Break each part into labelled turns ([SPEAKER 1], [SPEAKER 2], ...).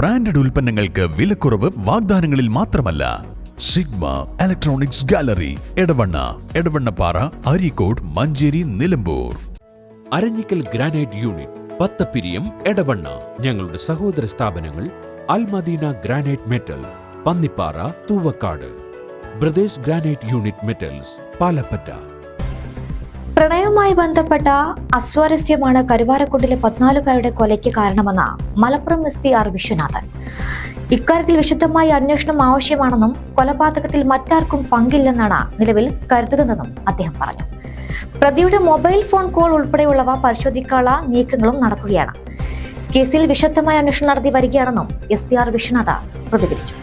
[SPEAKER 1] Branded ഉൽപ്പന്നങ്ങൾക്ക് വിലക്കുറവ് വാഗ്ദാനങ്ങളിൽ മാത്രമല്ല. Sigma electronics gallery Edavanna Edavannappara Areekode Manjeri Nilambur.
[SPEAKER 2] Aranjikkal granite unit Pathappiriyam Edavanna. ഞങ്ങളുടെ സഹോദര സ്ഥാപനങ്ങൾ Almadina granite metal Pannippara Thuvakkad. Brothers granite unit metals Palappatta.
[SPEAKER 3] പ്രണയവുമായി ബന്ധപ്പെട്ട അസ്വാരസ്യമാണ് കരുവാരക്കുണ്ടിലെ പതിനാലുകാരുടെ കൊലയ്ക്ക് കാരണമെന്ന് Malappuram S P R Viswanathan. ഇക്കാര്യത്തിൽ വിശദമായ അന്വേഷണം ആവശ്യമാണെന്നും കൊലപാതകത്തിൽ മറ്റാർക്കും പങ്കില്ലെന്നാണ് നിലവിൽ കരുതുന്നതെന്നും അദ്ദേഹം പറഞ്ഞു. പ്രതിയുടെ മൊബൈൽ ഫോൺ കോൾ ഉൾപ്പെടെയുള്ളവ പരിശോധിക്കാനുള്ള നീക്കങ്ങളും നടക്കുകയാണ്. കേസിൽ വിശദമായ അന്വേഷണം നടത്തി വരികയാണെന്നും എസ് പി ആർ വിശ്വനാഥ പ്രതികരിച്ചു.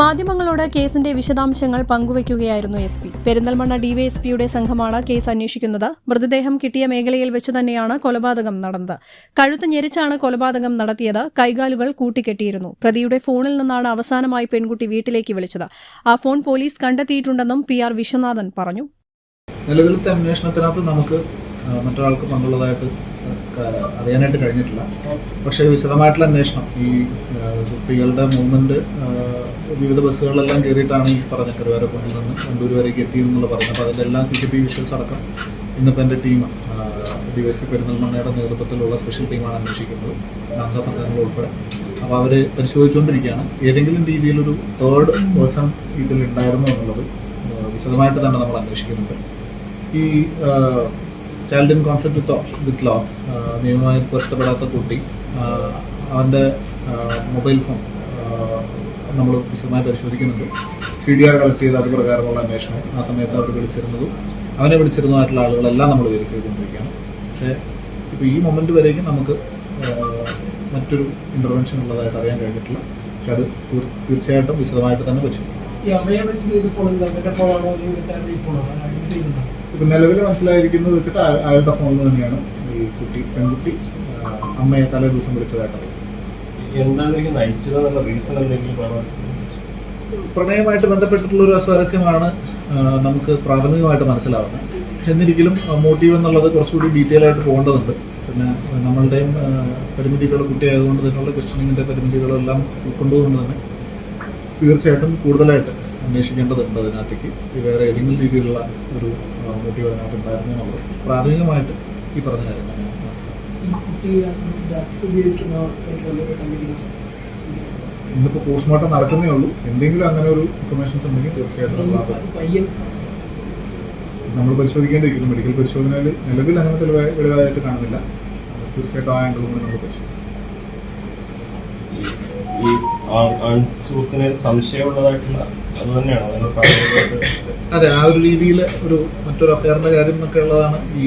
[SPEAKER 4] മാധ്യമങ്ങളോട് കേസിന്റെ വിശദാംശങ്ങൾ പങ്കുവയ്ക്കുകയായിരുന്നു എസ് പി. പെരിന്തൽമണ്ണ ഡിവൈഎസ്പിയുടെ സംഘമാണ് കേസ് അന്വേഷിക്കുന്നത്. മൃതദേഹം കിട്ടിയ മേഖലയിൽ വെച്ച് തന്നെയാണ് കൊലപാതകം നടന്നത്. കഴുത്ത് ഞെരിച്ചാണ് കൊലപാതകം നടത്തിയത്. കൈകാലുകൾ കൂട്ടിക്കെട്ടിയിരുന്നു. പ്രതിയുടെ ഫോണിൽ നിന്നാണ് അവസാനമായി പെൺകുട്ടി വീട്ടിലേക്ക് വിളിച്ചത്. ആ ഫോൺ പോലീസ് കണ്ടെത്തിയിട്ടുണ്ടെന്നും പി ആർ വിശ്വനാഥൻ പറഞ്ഞു.
[SPEAKER 5] നിലവിലത്തെ അന്വേഷണത്തിനകത്ത് നമുക്ക് മറ്റൊരാൾക്ക് പങ്കുള്ളതായിട്ട് അറിയാനായിട്ട് കഴിഞ്ഞിട്ടില്ല. പക്ഷേ വിശദമായിട്ടുള്ള അന്വേഷണം ഈ കുട്ടികളുടെ മൂവ്മെന്റ് വിവിധ ബസ്സുകളിലെല്ലാം കയറിയിട്ടാണ് ഈ പറഞ്ഞ കരുവാരക്കുണ്ടിൽ നിന്ന് കണ്ടൂർ വരേക്ക് എത്തിയെന്നുള്ള പറഞ്ഞത്. അപ്പോൾ അതിലെല്ലാം സി സി ടി വിഷ്വൽസ് അടക്കം ഇന്നിപ്പോൾ എന്റെ team D Y S P പെരുന്തൽമണ്ണയുടെ നേതൃത്വത്തിലുള്ള സ്പെഷ്യൽ ടീമാണ് അന്വേഷിക്കുന്നത് ഓഫ് അംഗങ്ങൾ ഉൾപ്പെടെ. അപ്പോൾ അവർ പരിശോധിച്ചുകൊണ്ടിരിക്കുകയാണ്. ഏതെങ്കിലും രീതിയിലൊരു തേർഡ് പേഴ്സൺ ഇതിൽ ഉണ്ടായിരുന്നു എന്നുള്ളത് വിശദമായിട്ട് തന്നെ നമ്മൾ അന്വേഷിക്കുന്നുണ്ട്. ഈ child in conflict with with law നിയമമായി പൊരുത്തപ്പെടാത്ത കുട്ടി അവന്റെ മൊബൈൽ ഫോൺ നമ്മൾ വിശദമായി പരിശോധിക്കുന്നുണ്ട്. സി ഡി ആർ കളക്ട് ചെയ്ത് അത് പ്രകാരമുള്ള അന്വേഷണം ആ സമയത്ത് അവർ വിളിച്ചിരുന്നതും അവനെ വിളിച്ചിരുന്നതായിട്ടുള്ള ആളുകളെല്ലാം നമ്മൾ വെരിഫൈ ചെയ്തുകൊണ്ടിരിക്കുകയാണ്. പക്ഷേ ഇപ്പോൾ ഈ മൊമെന്റ് വരേക്കും നമുക്ക് മറ്റൊരു ഇന്റർവെൻഷൻ ഉള്ളതായിട്ട് അറിയാൻ കഴിഞ്ഞിട്ടില്ല. പക്ഷെ അത് തീർ- തീർച്ചയായിട്ടും വിശദമായിട്ട് തന്നെ വെച്ചു.
[SPEAKER 6] ഈ അമ്മയെ വെച്ച് ഫോൺ ഫോണാണോ ഫോണാണോ
[SPEAKER 5] ഇപ്പൊ നിലവിൽ മനസ്സിലായിരിക്കുന്നത് വെച്ചിട്ട് അയ- അയാളുടെ ഫോണിൽ തന്നെയാണ് ഈ കുട്ടി പെൺകുട്ടി അമ്മയെ തലേ ദിവസം വിളിച്ചതായിട്ട്
[SPEAKER 7] നയിച്ചതെന്നുള്ള റീസൺ എന്തെങ്കിലും
[SPEAKER 5] പ്രണയമായിട്ട് ബന്ധപ്പെട്ടിട്ടുള്ള ഒരു അസ്വാരസ്യമാണ് നമുക്ക് പ്രാഥമികമായിട്ട് മനസ്സിലാവുന്നത്. പക്ഷെ എന്നിരിക്കലും മോട്ടീവ് എന്നുള്ളത് കുറച്ചുകൂടി ഡീറ്റെയിൽ ആയിട്ട് പോകേണ്ടതുണ്ട്. പിന്നെ നമ്മളുടെയും പരിമിതികൾ കുട്ടിയായതുകൊണ്ട് തന്നെയുള്ള ക്വസ്റ്റ്യനിങ്ങിന്റെ പരിമിതികളെല്ലാം ഉൾക്കൊണ്ടുകൊണ്ട് തന്നെ തീർച്ചയായിട്ടും കൂടുതലായിട്ട് അന്വേഷിക്കേണ്ടതുണ്ട് അതിനകത്തേക്ക്. വേറെ ഏതെങ്കിലും രീതിയിലുള്ള ഒരു മോട്ടീവ് അതിനകത്ത് ഉണ്ടായിരുന്നു എന്നുള്ളത് പ്രാഥമികമായിട്ട് ഈ പറഞ്ഞ കാര്യം ഇന്നിപ്പോൾ പോസ്റ്റ്മോർട്ടം നടക്കുന്നേ ഉള്ളൂ. എന്തെങ്കിലും അങ്ങനെ ഒരു ഇൻഫർമേഷൻസ് ഉണ്ടെങ്കിൽ തീർച്ചയായിട്ടും നമ്മൾ പരിശോധിക്കേണ്ടിയിരിക്കുന്നു. മെഡിക്കൽ പരിശോധനയിൽ നിലവിൽ അങ്ങനെ തെളിവായ വെളിവായിട്ട് കാണുന്നില്ല. തീർച്ചയായിട്ടും ആ ആംഗിളും കൂടി നമ്മൾ പരിശോധിക്കും.
[SPEAKER 7] ഈ- ആൺസുഹൃത്തിന് സംശയമുള്ളതായിട്ടുള്ള അത്
[SPEAKER 5] അതെ ആ ഒരു രീതിയിൽ ഒരു മറ്റൊരു അഫയറിന്റെ കാര്യം എന്നൊക്കെ ഉള്ളതാണ് ഈ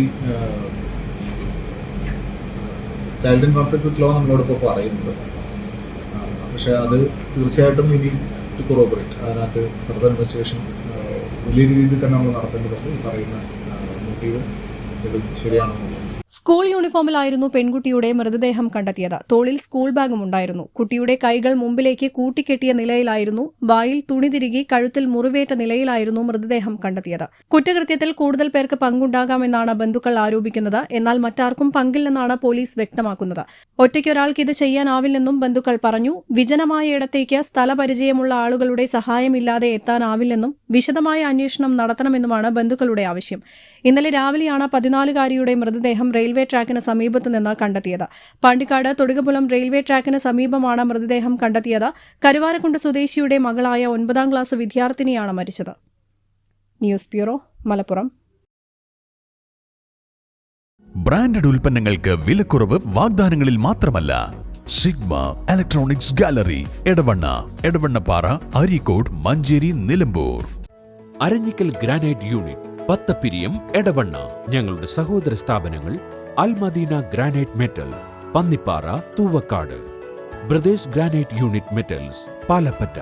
[SPEAKER 5] child in conflict with law നമ്മളോട് ഇപ്പോൾ പറയുന്നത്. പക്ഷേ അത് തീർച്ചയായിട്ടും ഇനി ടു കൊറോബറേറ്റ് അതിനകത്ത് ഫർദർ ഇൻവെസ്റ്റിഗേഷൻ വലിയ രീതിയിൽ തന്നെ നമ്മൾ നടത്തേണ്ടതുണ്ട് ഈ പറയുന്ന മോട്ടീവ് ഇത് ശരിയാണെന്നുള്ളത്
[SPEAKER 4] സ്കൂൾ യൂണിഫോമിലായിരുന്നു പെൺകുട്ടിയുടെ മൃതദേഹം കണ്ടെത്തിയത്. തോളിൽ സ്കൂൾ ബാഗും ഉണ്ടായിരുന്നു. കുട്ടിയുടെ കൈകൾ മുമ്പിലേക്ക് കൂട്ടിക്കെട്ടിയ നിലയിലായിരുന്നു. വായിൽ തുണി തിരികി കഴുത്തിൽ മുറിവേറ്റ നിലയിലായിരുന്നു മൃതദേഹം കണ്ടെത്തിയത്. കുറ്റകൃത്യത്തിൽ കൂടുതൽ പേർക്ക് പങ്കുണ്ടാകാമെന്നാണ് ബന്ധുക്കൾ ആരോപിക്കുന്നത്. എന്നാൽ മറ്റാർക്കും പങ്കില്ലെന്നാണ് പോലീസ് വ്യക്തമാക്കുന്നത്. ഒറ്റയ്ക്കൊരാൾക്ക് ഇത് ചെയ്യാനാവില്ലെന്നും ബന്ധുക്കൾ പറഞ്ഞു. വിജനമായ ഇടത്തേക്ക് സ്ഥലപരിചയമുള്ള ആളുകളുടെ സഹായമില്ലാതെ എത്താനാവില്ലെന്നും വിശദമായ അന്വേഷണം നടത്തണമെന്നുമാണ് ബന്ധുക്കളുടെ ആവശ്യം. ഇന്നലെ രാവിലെയാണ് പതിനാലുകാരിയുടെ മൃതദേഹം റെയിൽവേ ട്രാക്കിന് സമീപത്ത് നിന്ന് കണ്ടെത്തിയത്. പാണ്ടിക്കാട് തൊടുകപുലം റെയിൽവേ ട്രാക്കിന് സമീപമാണ് മൃതദേഹം കണ്ടെത്തിയത്. കരുവാരക്കുണ്ട് സ്വദേശിയുടെ മകളായ ഒൻപതാം ക്ലാസ് വിദ്യാർത്ഥിനിയാണ് മരിച്ചത്. News bureau Malappuram.
[SPEAKER 1] ബ്രാൻഡഡ് ഉൽപ്പന്നങ്ങൾക്ക് വിലക്കുറവ് വാഗ്ദാനങ്ങളിൽ മാത്രമല്ല. Sigma electronics gallery Edavanna Edavannappara Areekode Manjeri Nilambur.
[SPEAKER 2] Aranjikkal granite unit Pathappiriyam Edavanna. ഞങ്ങളുടെ സഹോദര സ്ഥാപനങ്ങൾ Almadina granite metal Pannippara Thuvakkad. Brothers granite unit metals Palappatta.